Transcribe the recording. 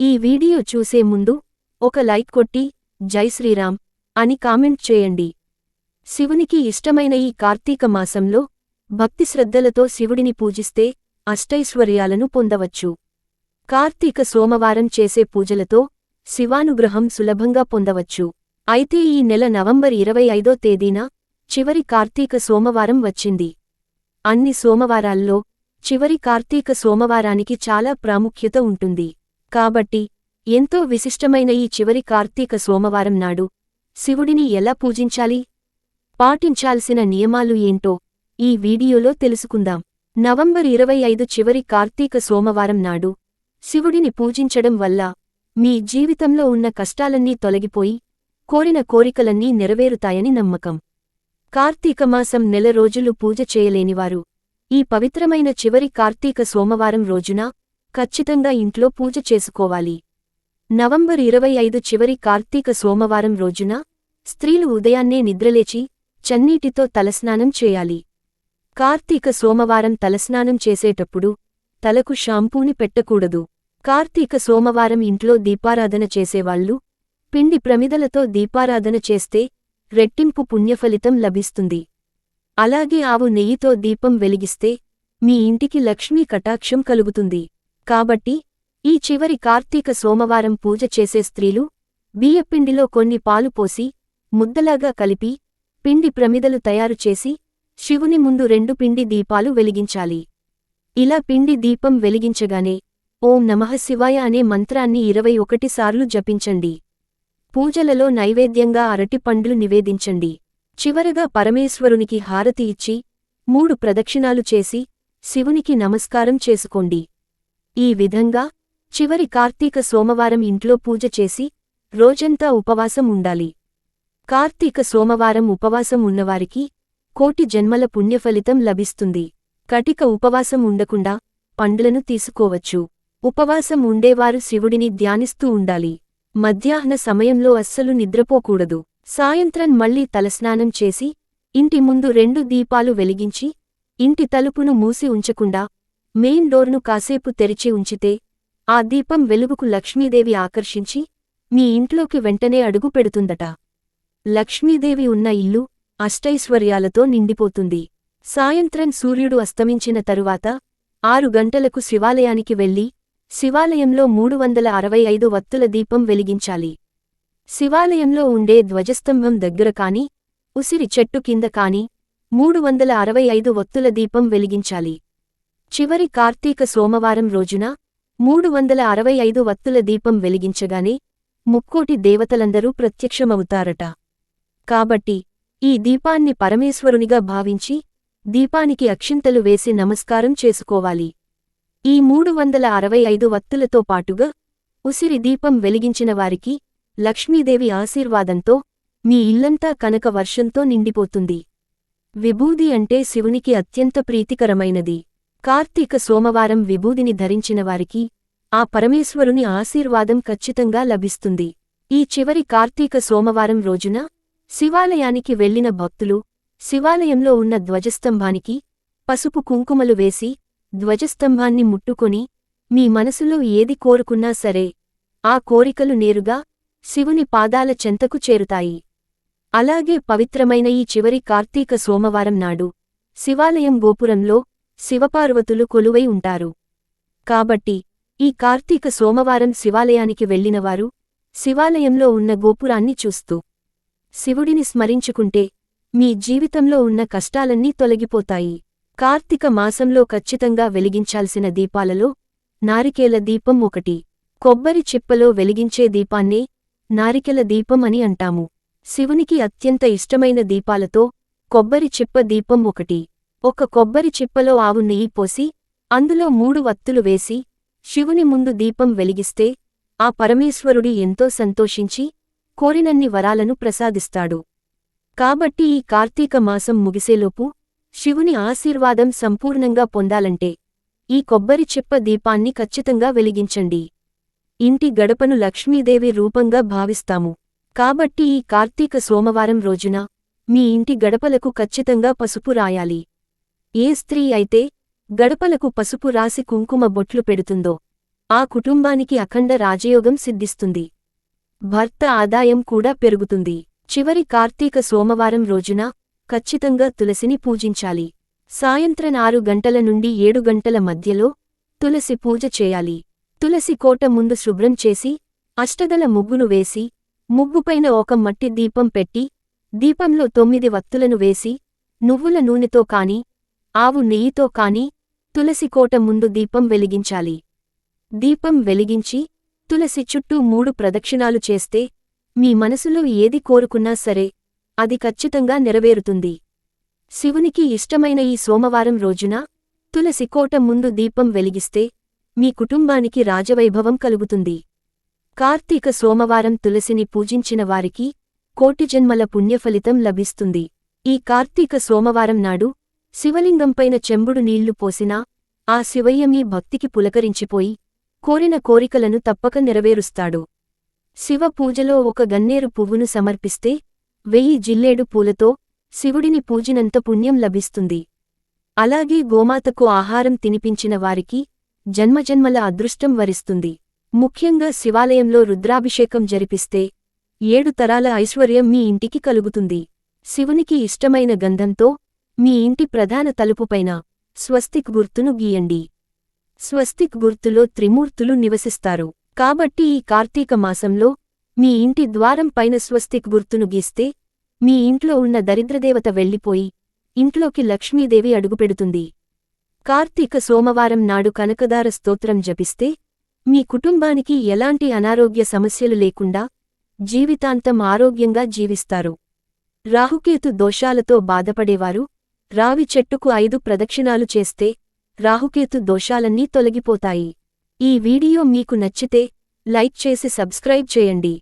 ఈ వీడియో చూసే ముందు ఒక లైక్ కొట్టి జై శ్రీరామ్ అని కామెంట్ చేయండి. శివునికి ఇష్టమైన ఈ కార్తీక మాసంలో భక్తి శ్రద్ధలతో శివుడిని పూజిస్తే అష్టైశ్వర్యాలను పొందవచ్చు. కార్తీక సోమవారం చేసే పూజలతో శివానుగ్రహం సులభంగా పొందవచ్చు. అయితే ఈ నెల నవంబర్ ఇరవై ఐదో తేదీన చివరి కార్తీక సోమవారం వచ్చింది. అన్ని సోమవారాల్లో చివరి కార్తీక సోమవారానికి చాలా ప్రాముఖ్యత ఉంటుంది. కాబట్టి ఎంతో విశిష్టమైన ఈ చివరి కార్తీక సోమవారం నాడు శివుడిని ఎలా పూజించాలి? పాటించాల్సిన నియమాలు ఏంటో ఈ వీడియోలో తెలుసుకుందాం. నవంబర్ ఇరవై ఐదు చివరి కార్తీక సోమవారం నాడు శివుడిని పూజించడం వల్ల మీ జీవితంలో ఉన్న కష్టాలన్నీ తొలగిపోయి కోరిన కోరికలన్నీ నెరవేరుతాయని నమ్మకం. కార్తీకమాసం నెల రోజులు పూజ చేయలేనివారు ఈ పవిత్రమైన చివరి కార్తీక సోమవారం రోజున ఖచ్చితంగా ఇంట్లో పూజ చేసుకోవాలి. నవంబర్ ఇరవై ఐదు చివరి కార్తీక సోమవారం రోజున స్త్రీలు ఉదయాన్నే నిద్రలేచి చన్నీటితో తలస్నానం చేయాలి. కార్తీక సోమవారం తలస్నానం చేసేటప్పుడు తలకు షాంపూని పెట్టకూడదు. కార్తీక సోమవారం ఇంట్లో దీపారాధన చేసేవాళ్ళు పిండి ప్రమిదలతో దీపారాధన చేస్తే రెట్టింపు పుణ్యఫలితం లభిస్తుంది. అలాగే ఆవు నెయ్యితో దీపం వెలిగిస్తే మీ ఇంటికి లక్ష్మీ కటాక్షం కలుగుతుంది. కాబట్టి ఈ చివరి కార్తీక సోమవారం పూజ చేసే స్త్రీలు బియ్యపిండిలో కొన్ని పాలు పోసి ముద్దలాగా కలిపి పిండి ప్రమిదలు తయారు చేసి శివుని ముందు రెండు పిండి దీపాలు వెలిగించాలి. ఇలా పిండి దీపం వెలిగించగానే ఓం నమః శివాయ అనే మంత్రాన్ని ఇరవై ఒకటి సార్లు జపించండి. పూజలలో నైవేద్యంగా అరటిపండ్లు నివేదించండి. చివరగా పరమేశ్వరునికి హారతి ఇచ్చి మూడు ప్రదక్షిణాలు చేసి శివునికి నమస్కారం చేసుకోండి. ఈ విధంగా చివరి కార్తీక సోమవారం ఇంట్లో పూజ చేసి రోజంతా ఉపవాసం ఉండాలి. కార్తీక సోమవారం ఉపవాసం ఉన్నవారికి కోటి జన్మల పుణ్యఫలితం లభిస్తుంది. కటిక ఉపవాసం ఉండకుండా పండ్లను తీసుకోవచ్చు. ఉపవాసం ఉండేవారు శివుడిని ధ్యానిస్తూ ఉండాలి. మధ్యాహ్న సమయంలో అస్సలు నిద్రపోకూడదు. సాయంత్రం మళ్ళీ తలస్నానం చేసి ఇంటి ముందు రెండు దీపాలు వెలిగించి ఇంటి తలుపును మూసి ఉంచకుండా మెయిన్ డోర్ను కాసేపు తెరిచి ఉంచితే ఆ దీపం వెలుగుకు లక్ష్మీదేవి ఆకర్షించి మీ ఇంట్లోకి వెంటనే అడుగు పెడుతుందట. లక్ష్మీదేవి ఉన్న ఇల్లు అష్టైశ్వర్యాలతో నిండిపోతుంది. సాయంత్రం సూర్యుడు అస్తమించిన తరువాత ఆరు గంటలకు శివాలయానికి వెళ్ళి శివాలయంలో మూడు వందల అరవై ఐదు వత్తుల దీపం వెలిగించాలి. శివాలయంలో ఉండే ధ్వజస్తంభం దగ్గర కాని ఉసిరి చెట్టు కింద కాని మూడు వందల అరవై ఐదు వత్తుల దీపం వెలిగించాలి. చివరి కార్తీక సోమవారం రోజున మూడు వందల అరవై ఐదు వత్తుల దీపం వెలిగించగానే ముక్కోటి దేవతలందరూ ప్రత్యక్షమవుతారట. కాబట్టి ఈ దీపాన్ని పరమేశ్వరునిగా భావించి దీపానికి అక్షింతలు వేసి నమస్కారం చేసుకోవాలి. ఈ మూడు వందల అరవై ఐదు వత్తులతో పాటుగా ఉసిరి దీపం వెలిగించిన వారికి లక్ష్మీదేవి ఆశీర్వాదంతో మీ ఇల్లంతా కనక వర్షంతో నిండిపోతుంది. విభూది అంటే శివునికి అత్యంత ప్రీతికరమైనది. కార్తీక సోమవారం విభూదిని ధరించిన వారికి ఆ పరమేశ్వరుని ఆశీర్వాదం ఖచ్చితంగా లభిస్తుంది. ఈ చివరి కార్తీక సోమవారం రోజున శివాలయానికి వెళ్ళిన భక్తులు శివాలయంలో ఉన్న ధ్వజస్తంభానికి పసుపు కుంకుమలు వేసి ధ్వజస్తంభాన్ని ముట్టుకొని మీ మనసులో ఏది కోరుకున్నా సరే ఆ కోరికలు నేరుగా శివుని పాదాల చెంతకు చేరుతాయి. అలాగే పవిత్రమైన ఈ చివరి కార్తీక సోమవారం నాడు శివాలయం గోపురంలో శివపార్వతులు కొలువై ఉంటారు. కాబట్టి ఈ కార్తీక సోమవారం శివాలయానికి వెళ్ళినవారు శివాలయంలో ఉన్న గోపురాన్ని చూస్తూ శివుడిని స్మరించుకుంటే మీ జీవితంలో ఉన్న కష్టాలన్నీ తొలగిపోతాయి. కార్తీక మాసంలో ఖచ్చితంగా వెలిగించాల్సిన దీపాలలో నారికేల దీపం ఒకటి కొబ్బరి చిప్పలో వెలిగించే దీపాన్నే నారికెల దీపం అని అంటాము. శివునికి అత్యంత ఇష్టమైన దీపాలతో కొబ్బరి చిప్ప దీపం ఒకటి. ఒక కొబ్బరి చిప్పలో ఆవు నెయ్యి పోసి అందులో మూడు వత్తులు వేసి శివుని ముందు దీపం వెలిగిస్తే ఆ పరమేశ్వరుడి ఎంతో సంతోషించి కోరినన్ని వరాలను ప్రసాదిస్తాడు. కాబట్టి ఈ కార్తీక మాసం ముగిసేలోపు శివుని ఆశీర్వాదం సంపూర్ణంగా పొందాలంటే ఈ కొబ్బరి చిప్ప దీపాన్ని ఖచ్చితంగా వెలిగించండి. ఇంటి గడపను లక్ష్మీదేవి రూపంగా భావిస్తాము. కాబట్టి ఈ కార్తీక సోమవారం రోజున మీ ఇంటి గడపలకు ఖచ్చితంగా పసుపు రాయాలి. ఏ స్త్రీ అయితే గడపలకు పసుపు రాసి కుంకుమ బొట్లు పెడుతుందో ఆ కుటుంబానికి అఖండ రాజయోగం సిద్ధిస్తుంది. భర్త ఆదాయం కూడా పెరుగుతుంది. చివరి కార్తీక సోమవారం రోజున ఖచ్చితంగా తులసిని పూజించాలి. సాయంత్రం ఆరు గంటల నుండి ఏడు గంటల మధ్యలో తులసి పూజ చేయాలి. తులసి కోట ముందు శుభ్రం చేసి అష్టదల ముగ్గును వేసి ముగ్గుపైన ఒక మట్టి దీపం పెట్టి దీపంలో తొమ్మిది వత్తులను వేసి నువ్వుల నూనెతో కాని ఆవు నెయ్యితో కాని తులసికోట ముందు దీపం వెలిగించాలి. దీపం వెలిగించి తులసి చుట్టూ మూడు ప్రదక్షిణాలు చేస్తే మీ మనసులో ఏది కోరుకున్నా సరే అది ఖచ్చితంగా నెరవేరుతుంది. శివునికి ఇష్టమైన ఈ సోమవారం రోజున తులసికోట ముందు దీపం వెలిగిస్తే మీ కుటుంబానికి రాజవైభవం కలుగుతుంది. కార్తీక సోమవారం తులసిని పూజించిన వారికి కోటి జన్మల పుణ్యఫలితం లభిస్తుంది. ఈ కార్తీక సోమవారం నాడు శివలింగంపైన చెంబుడు నీళ్ళు పోసినా ఆ శివయ్య మీ భక్తికి పులకరించిపోయి కోరిన కోరికలను తప్పక నెరవేరుస్తాడు. శివ పూజలో ఒక గన్నేరు పువ్వును సమర్పిస్తే వెయ్యి జిల్లేడు పూలతో శివుడిని పూజినంత పుణ్యం లభిస్తుంది. అలాగే గోమాతకు ఆహారం తినిపించిన వారికి జన్మజన్మల అదృష్టం వరిస్తుంది. ముఖ్యంగా శివాలయంలో రుద్రాభిషేకం జరిపిస్తే ఏడు తరాల ఐశ్వర్యం మీ ఇంటికి కలుగుతుంది. శివునికి ఇష్టమైన గంధంతో మీ ఇంటి ప్రధాన తలుపుపైన స్వస్తిక్ గుర్తును గీయండి. స్వస్తిక్ గుర్తులో త్రిమూర్తులు నివసిస్తారు. కాబట్టి ఈ కార్తీక మాసంలో మీ ఇంటి ద్వారం పైన స్వస్తిక్ గుర్తును గీస్తే మీ ఇంట్లో ఉన్న దరిద్రదేవత వెళ్ళిపోయి ఇంట్లోకి లక్ష్మీదేవి అడుగుపెడుతుంది. కార్తీక సోమవారం నాడు కనకదార స్తోత్రం జపిస్తే మీ కుటుంబానికి ఎలాంటి అనారోగ్య సమస్యలు లేకుండా జీవితాంతం ఆరోగ్యంగా జీవిస్తారు. రాహుకేతు దోషాలతో బాధపడేవారు రావి చెట్టుకు ఐదు ప్రదక్షిణాలు చేస్తే రాహుకేతు దోషాలన్నీ తొలగిపోతాయి. ఈ వీడియో మీకు నచ్చితే లైక్ చేసి సబ్స్క్రైబ్ చేయండి.